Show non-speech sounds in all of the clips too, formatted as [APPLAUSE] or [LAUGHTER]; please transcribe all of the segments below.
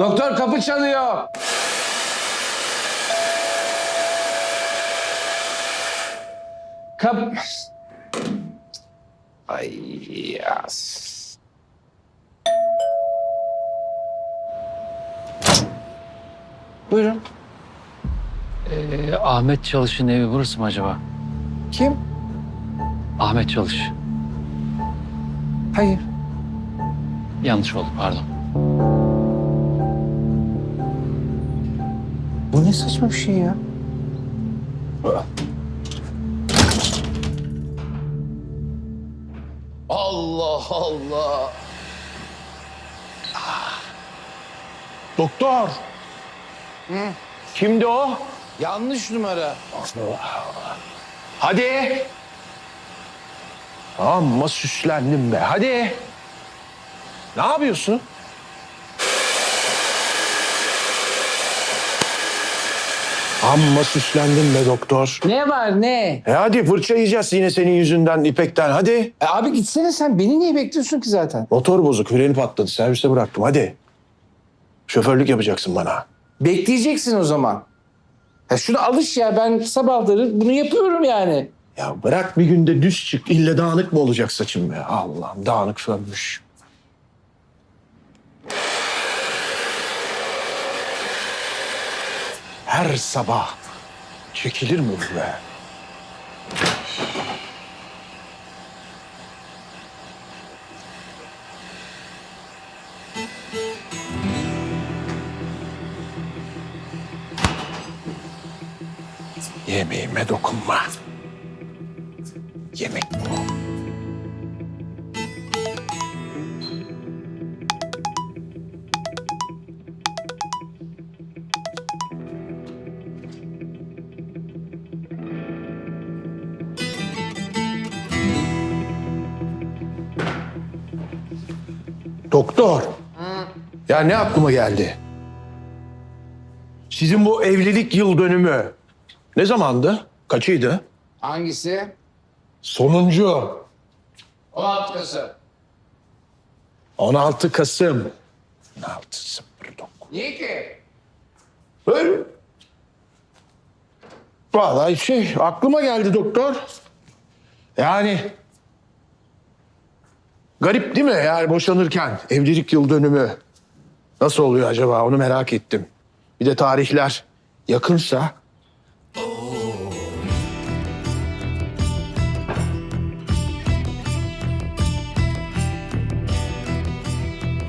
Doktor kapı çalıyor. Kap... Ay yas. Buyurun. Ee, Ahmet Çalış'ın evi burası mı acaba? Kim? Ahmet Çalış. Hayır. Yanlış oldu pardon. Ne saçma bir şey ya? Allah Allah. Doktor. Kimdi o? Yanlış numara. Hadi. Amma süslendim be. Hadi. Ne yapıyorsun? Amma süslendim be doktor. Ne var ne? E hadi fırça yiyeceğiz yine senin yüzünden İpek'ten hadi. E abi gitsene sen. Beni niye bekliyorsun ki zaten? Motor bozuk, freni patladı. Servise bıraktım hadi. Şoförlük yapacaksın bana. Bekleyeceksin o zaman. Ya şuna alış ya. Ben sabahları bunu yapıyorum yani. Ya bırak bir günde düz çık. İlle dağınık mı olacak saçım be? Allah'ım dağınık sönmüş. Her sabah çekilir mi bu? Yemeğime dokunma. Yemek bu. Doktor. Ya ne aklıma geldi? Sizin bu evlilik yıl dönümü ne zamandı? Kaçıydı? Hangisi? Sonuncu. O haftası. 16 Kasım. 16 09. Niye ki? Böyle. Vallahi şey aklıma geldi doktor. Yani garip değil mi? Yani boşanırken evlilik yıl dönümü nasıl oluyor acaba onu merak ettim. Bir de tarihler yakınsa.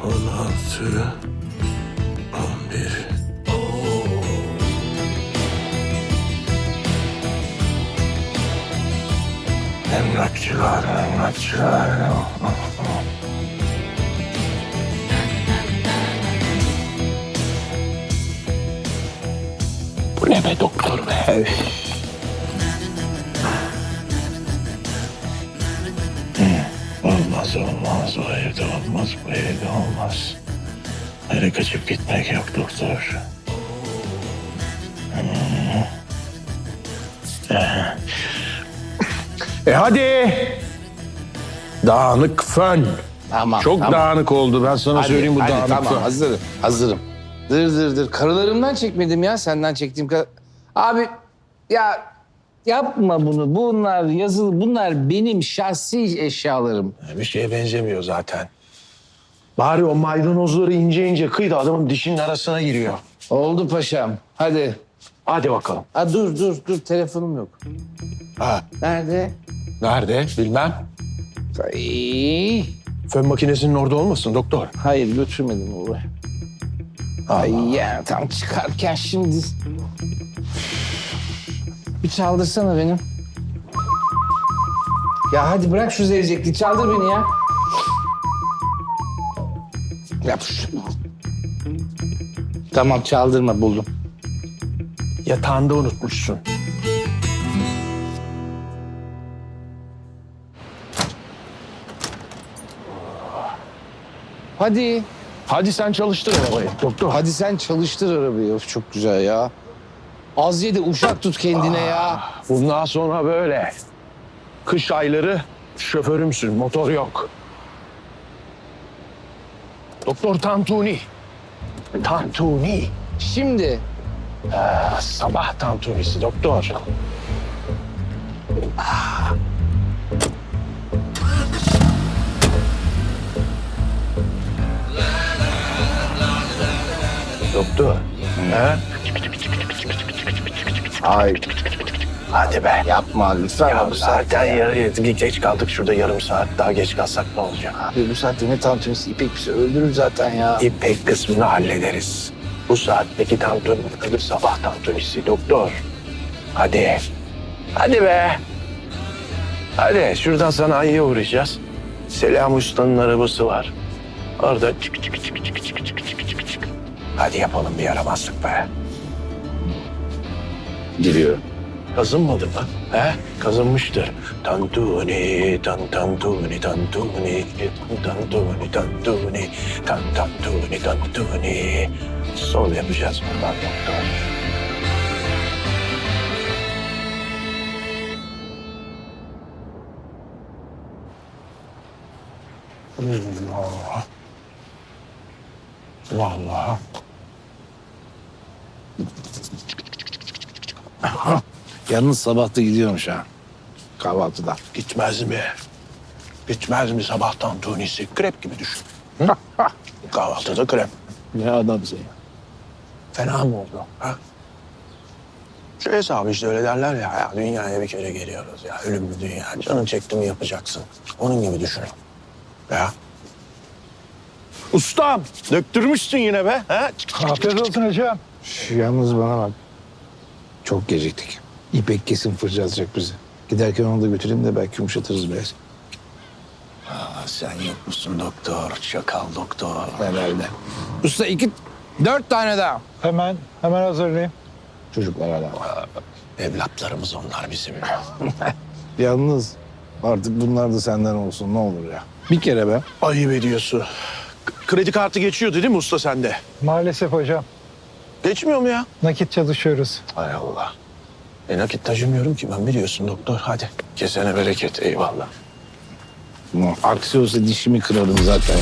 Altı, Emlakçılar, emlakçılar. Bu ne be doktor be? Olmaz olmaz o evde olmaz bu evde olmaz. Nereye kaçıp gitmek yok doktor. Hı. Eh. E hadi. Dağınık fön. Tamam. Çok tamam. dağınık oldu. Ben sana Hadi, söyleyeyim bu hadi, dağınık tamam fön. hazırım. Hazırım. Dır dır dır. Karılarımdan çekmedim ya. Senden çektiğim kadar. Abi ya yapma bunu. Bunlar yazılı. Bunlar benim şahsi eşyalarım. Bir şeye benzemiyor zaten. Bari o maydanozları ince ince kıydı adamın dişinin arasına giriyor. Oldu paşam. Hadi. Hadi bakalım. Ha, dur dur dur. Telefonum yok. Ha, Nerede? Nerede bilmem. Ay, Fön makinesinin orada olmasın doktor. hayır götürmedim oraya. Ay ya tam çıkarken şimdi. Bir çaldırsana benim. Ya hadi bırak şu zevzekliği. Çaldır beni ya. Yap şunu. Tamam çaldırma buldum. Yatağında unutmuşsun. Hadi. Hadi sen çalıştır arabayı doktor. Hadi sen çalıştır arabayı. Of, çok güzel ya. Az ye de uşak tut kendine ya. Bundan sonra böyle. Kış ayları şoförümsün, motor yok. Doktor Tantuni. Tantuni. Şimdi Sabah tantunisi doktor. Doktor. ya? Hayır. Hadi be. Yapma lütfen. Ya bu saatten yarı yedi. Geç kaldık şurada yarım saat. Daha geç kalsak ne olacak? Abi bu saatte ne tantunisi? İpek bizi öldürür zaten ya. İpek kısmını hallederiz. Bu saatteki tantun öbür sabah tantunisi doktor. Hadi. Hadi be. Hadi şuradan sana ayıya uğrayacağız. Selam Usta'nın arabası var. Orada çık çık çık çık çık Hadi yapalım bir yaramazlık be. Geliyor. Kazınmadı mı? He? Kazınmıştır. Tantuni, tan tantuni, tantuni, tan tantuni, tantuni, tan tantuni, tantuni. Sol yapacağız bundan doktor. Allah. Vallahi. Yalnız sabah da gidiyormuş ha. Kahvaltıda. Gitmez mi? Gitmez mi sabah tantunisi? Krep gibi düşün. [LAUGHS] Kahvaltıda krep. Ne adamsın ya. Fena mı oldu? Ha? Şu hesabı işte öyle derler ya, ya dünyaya bir kere geliyoruz ya. Ölümlü dünya. Canın çekti mi yapacaksın. Onun gibi düşün. Ya. Ustam, döktürmüşsün yine be. Ha? Afiyet olsun hocam. Şu yalnız bana bak. Çok geciktik. İpek kesin fırçalayacak bizi. Giderken onu da götüreyim de belki yumuşatırız biraz. Aa, sen yok musun doktor? Çakal doktor. Herhalde. Usta iki, dört tane daha. Hemen, hemen hazırlayayım. Çocuklar hala. Evlatlarımız onlar bizim. [LAUGHS] Yalnız artık bunlar da senden olsun ne olur ya. Bir kere be. Ayıp ediyorsun. K- Kredi kartı geçiyordu değil mi usta sende? Maalesef hocam. Geçmiyor mu ya? Nakit çalışıyoruz. Hay Allah. E nakit taşımıyorum ki ben biliyorsun doktor. Hadi. Kesene bereket eyvallah. Aksi olsa dişimi kırarım zaten.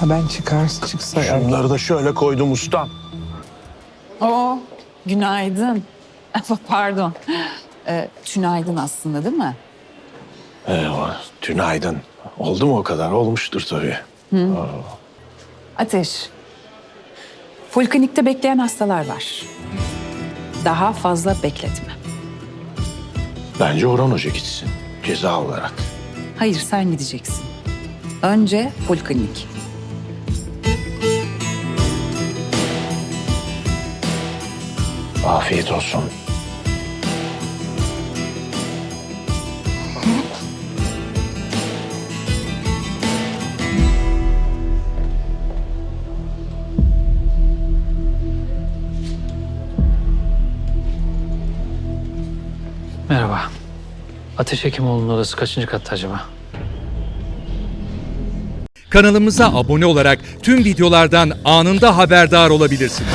Ha ben çıkar çıksa. Şunları da şöyle koydum ustam. Günaydın. [LAUGHS] Pardon. Ee, tünaydın aslında değil mi? Eyvah. Tünaydın. Oldu mu o kadar? Olmuştur tabii. Ateş. Poliklinikte bekleyen hastalar var. Daha fazla bekletme. Bence Orhan Hoca gitsin. Ceza olarak. Hayır sen gideceksin. Önce poliklinik. Afiyet olsun. Merhaba. Ateş Hekimoğlu'nun odası kaçıncı katta acaba? Kanalımıza abone olarak tüm videolardan anında haberdar olabilirsiniz.